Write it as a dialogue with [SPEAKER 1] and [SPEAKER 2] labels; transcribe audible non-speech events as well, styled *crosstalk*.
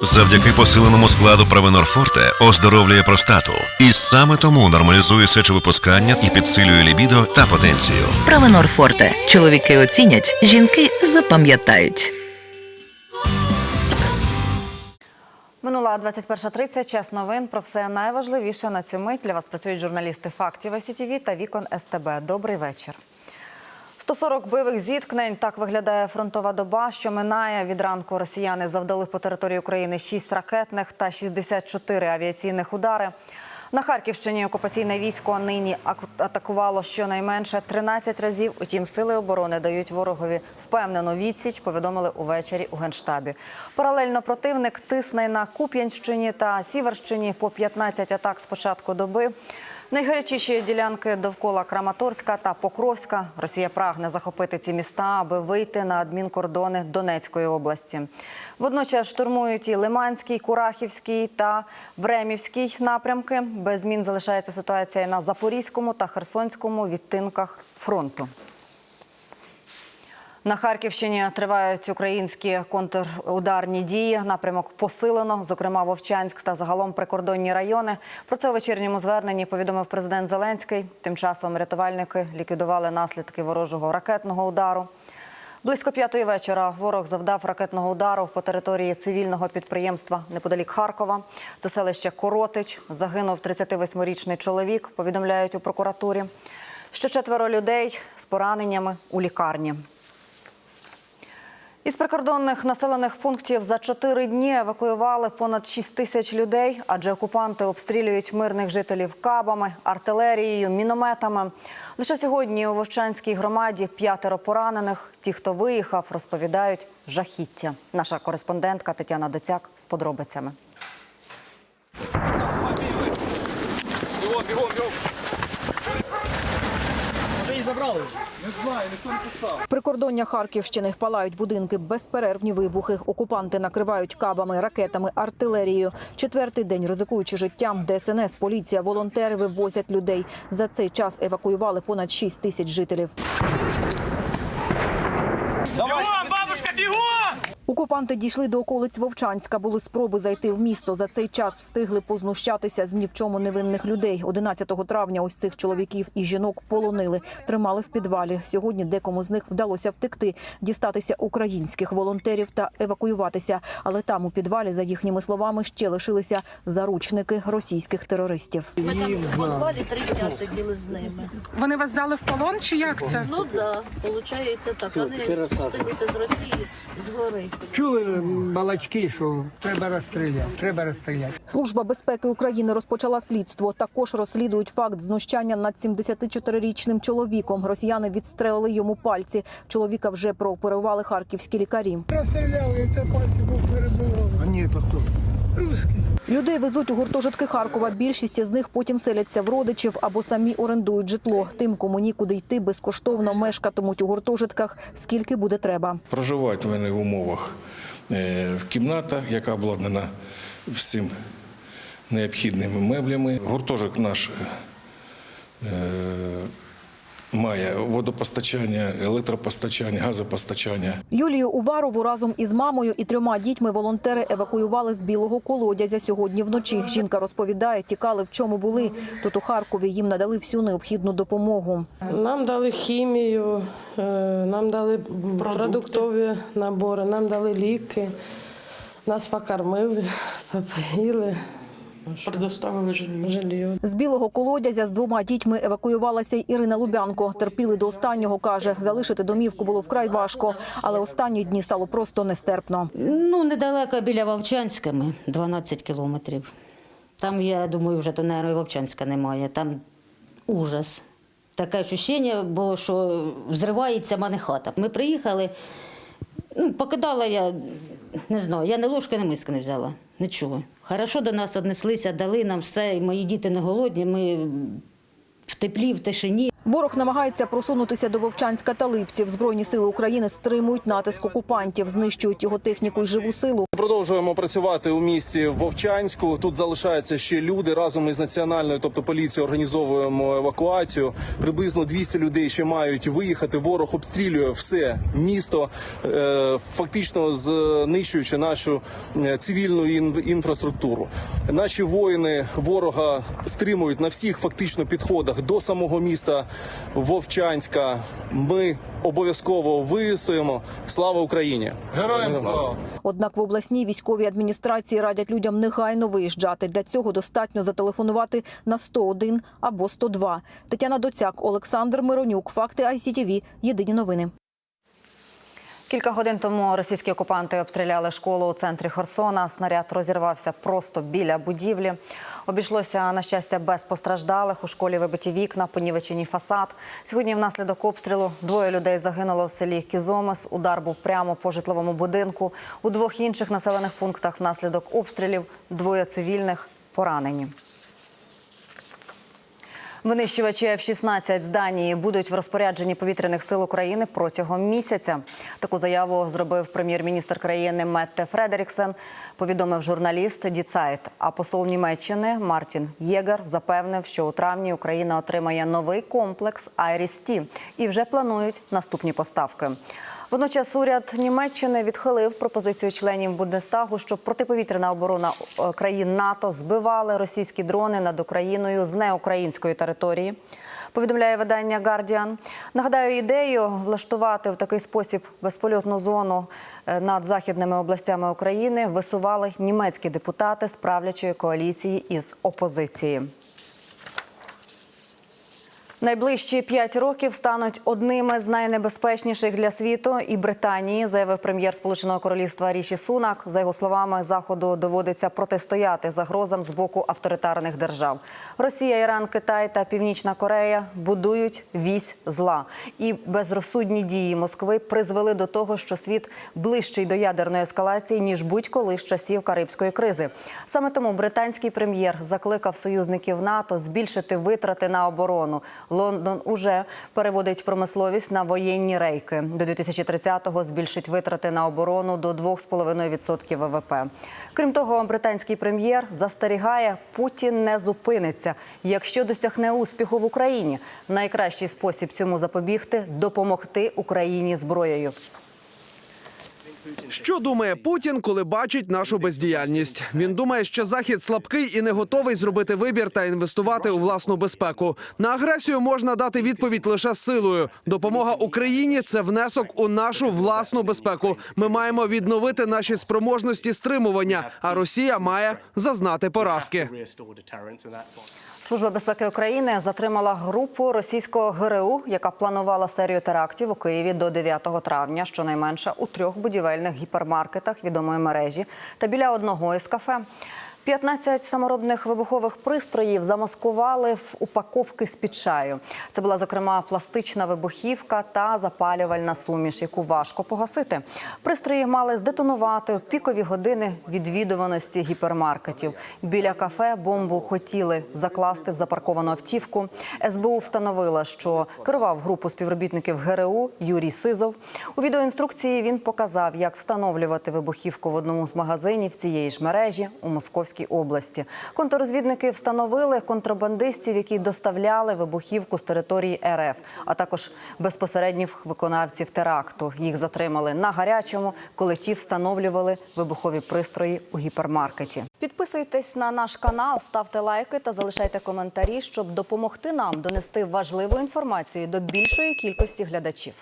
[SPEAKER 1] Завдяки посиленому складу Провенор Форте оздоровлює простату. І саме тому нормалізує сечовипускання і підсилює лібідо та потенцію.
[SPEAKER 2] Правенор Форте. Чоловіки оцінять, жінки запам'ятають.
[SPEAKER 3] Минула 21.30, час новин. Про все найважливіше на цю мить. Для вас працюють журналісти фактів СІТВ та Вікон СТБ. Добрий вечір. 140 бойових зіткнень. Так виглядає фронтова доба, що минає. Від ранку росіяни завдали по території України 6 ракетних та 64 авіаційних удари. На Харківщині окупаційне військо нині ак- атакувало щонайменше 13 разів. Утім, сили оборони дають ворогові впевнену відсіч. Повідомили увечері у генштабі. Паралельно противник тисне на Куп'янщині та Сіверщині по 15 атак з початку доби. Найгарячіші ділянки довкола Краматорська та Покровська. Росія прагне захопити ці міста, аби вийти на адмінкордони Донецької області. Водночас штурмують і Лиманський, Курахівський та Времівський напрямки. Без змін залишається ситуація на Запорізькому та Херсонському відтинках фронту. На Харківщині тривають українські контрударні дії. Напрямок посилено, зокрема Вовчанськ та загалом прикордонні райони. Про це у вечірньому зверненні повідомив президент Зеленський. Тим часом рятувальники ліквідували наслідки ворожого ракетного удару. Близько п'ятої вечора ворог завдав ракетного удару по території цивільного підприємства неподалік Харкова. Це селище Коротич. Загинув 38-річний чоловік. Повідомляють у прокуратурі. Ще четверо людей з пораненнями у лікарні. Із прикордонних населених пунктів за чотири дні евакуювали понад 6 тисяч людей, адже окупанти обстрілюють мирних жителів кабами, артилерією, мінометами. Лише сьогодні у Вовчанській громаді п'ятеро поранених. Ті, хто виїхав, розповідають жахіття. Наша кореспондентка Тетяна Доцяк з подробицями.
[SPEAKER 4] Прикордоння Харківщини палають будинки, безперервні вибухи. Окупанти накривають кабами, ракетами, артилерією. Четвертий день ризикуючи життям, ДСНС, поліція, волонтери вивозять людей. За цей час евакуювали понад 6 тисяч жителів. Окупанти дійшли до околиць Вовчанська. Були спроби зайти в місто. За цей час встигли познущатися з ні в чому невинних людей. 11 травня ось цих чоловіків і жінок полонили, тримали в підвалі. Сьогодні декому з них вдалося втекти, дістатися українських волонтерів та евакуюватися. Але там у підвалі, за їхніми словами, ще лишилися заручники російських терористів.
[SPEAKER 5] Ми там в підвалі три дня сиділи з ними.
[SPEAKER 6] Вони вас взяли в полон чи як це?
[SPEAKER 5] Ну так, да, виходить так. Вони спустилися з Росії з гори.
[SPEAKER 7] Чули балачки, що треба розстріляти, треба розстріляти.
[SPEAKER 4] Служба безпеки України розпочала слідство. Також розслідують факт знущання над 74-річним чоловіком. Росіяни відстрелили йому пальці. Чоловіка вже прооперували харківські лікарі.
[SPEAKER 7] Розстріляли, і це пальці був перебував. А ні, то хто?
[SPEAKER 4] Людей везуть у гуртожитки Харкова. Більшість із них потім селяться в родичів або самі орендують житло. Тим, кому нікуди йти, безкоштовно мешкатимуть у гуртожитках, скільки буде треба.
[SPEAKER 8] Проживають вони в умовах е, в кімната, яка обладнана всім необхідними меблями. Гуртожик наш е, має водопостачання, електропостачання, газопостачання.
[SPEAKER 4] Юлію Уварову разом із мамою і трьома дітьми волонтери евакуювали з білого колодязя сьогодні вночі. Жінка розповідає, тікали в чому були. Тут у Харкові їм надали всю необхідну допомогу.
[SPEAKER 9] Нам дали хімію, е, нам дали продуктові набори, нам дали ліки, нас покормили, *laughs* попоїли. Предоставили жилье.
[SPEAKER 4] З білого колодязя з двома дітьми евакуювалася й Ірина Лубянко. Терпіли до останнього, каже. Залишити домівку було вкрай важко, але останні дні стало просто нестерпно.
[SPEAKER 10] Ну, недалеко біля Вовчанська ми, 12 кілометрів. Там, я думаю, вже то, і Вовчанська немає. Там ужас. Таке відчуття було, що взривається мене хата. Ми приїхали, ну, покидала я, не знаю, я не ложки, не миски не взяла. Нічого. Хорошо до нас однеслися, дали нам все, і мої діти не голодні, ми в теплі, в тишині.
[SPEAKER 4] Ворог намагається просунутися до Вовчанська та Липців. Збройні сили України стримують натиск окупантів, знищують його техніку й живу силу.
[SPEAKER 11] Продовжуємо працювати у місті Вовчанську. Тут залишаються ще люди. Разом із національною, тобто поліцією, організовуємо евакуацію. Приблизно 200 людей ще мають виїхати. Ворог обстрілює все місто, е, фактично знищуючи нашу е, цивільну ін- інфраструктуру. Наші воїни ворога стримують на всіх фактично підходах до самого міста Вовчанська. Ми обов'язково вистоїмо. Слава Україні! Героям слава!
[SPEAKER 4] Однак в обласній військовій адміністрації радять людям негайно виїжджати. Для цього достатньо зателефонувати на 101 або 102. Тетяна Доцяк, Олександр Миронюк. Факти ICTV. Єдині новини.
[SPEAKER 3] Кілька годин тому російські окупанти обстріляли школу у центрі Херсона. Снаряд розірвався просто біля будівлі. Обійшлося на щастя без постраждалих. У школі вибиті вікна, понівечені фасад. Сьогодні, внаслідок обстрілу, двоє людей загинуло в селі Кізомес. Удар був прямо по житловому будинку. У двох інших населених пунктах внаслідок обстрілів двоє цивільних поранені. Винищувачі F-16 з Данії будуть в розпорядженні повітряних сил України протягом місяця. Таку заяву зробив прем'єр-міністр країни Метте Фредеріксен. Повідомив журналіст Діцайт. А посол Німеччини Мартін Єгер запевнив, що у травні Україна отримає новий комплекс Айріс-Ті і вже планують наступні поставки. Водночас уряд Німеччини відхилив пропозицію членів Бундестагу, щоб протиповітряна оборона е, країн НАТО збивали російські дрони над Україною з неукраїнської території. Повідомляє видання Guardian. Нагадаю, ідею влаштувати в такий спосіб безпольотну зону е, над західними областями України висували німецькі депутати з правлячої коаліції із опозиції. Найближчі п'ять років стануть одними з найнебезпечніших для світу і Британії, заявив прем'єр Сполученого Королівства Ріші Сунак. За його словами, заходу доводиться протистояти загрозам з боку авторитарних держав. Росія, Іран, Китай та Північна Корея будують вісь зла. І безрозсудні дії Москви призвели до того, що світ ближчий до ядерної ескалації ніж будь-коли з часів Карибської кризи. Саме тому британський прем'єр закликав союзників НАТО збільшити витрати на оборону. Лондон уже переводить промисловість на воєнні рейки. До 2030-го збільшить витрати на оборону до 2,5% ВВП. Крім того, британський прем'єр застерігає, Путін не зупиниться, якщо досягне успіху в Україні. Найкращий спосіб цьому запобігти допомогти Україні зброєю.
[SPEAKER 12] Що думає Путін, коли бачить нашу бездіяльність? Він думає, що захід слабкий і не готовий зробити вибір та інвестувати у власну безпеку. На агресію можна дати відповідь лише силою. Допомога Україні це внесок у нашу власну безпеку. Ми маємо відновити наші спроможності стримування, а Росія має зазнати поразки.
[SPEAKER 3] Служба безпеки України затримала групу російського ГРУ, яка планувала серію терактів у Києві до 9 травня, щонайменше у трьох будівельних гіпермаркетах відомої мережі та біля одного із кафе. 15 саморобних вибухових пристроїв замаскували в упаковки з під чаю. Це була зокрема пластична вибухівка та запалювальна суміш, яку важко погасити. Пристрої мали здетонувати пікові години відвідуваності гіпермаркетів. Біля кафе бомбу хотіли закласти в запарковану автівку. СБУ встановила, що керував групу співробітників ГРУ Юрій Сизов. У відеоінструкції він показав, як встановлювати вибухівку в одному з магазинів цієї ж мережі у Московській області. Контррозвідники встановили контрабандистів, які доставляли вибухівку з території РФ, а також безпосередніх виконавців теракту. Їх затримали на гарячому, коли ті встановлювали вибухові пристрої у гіпермаркеті. Підписуйтесь на наш канал, ставте лайки та залишайте коментарі, щоб допомогти нам донести важливу інформацію до більшої кількості глядачів.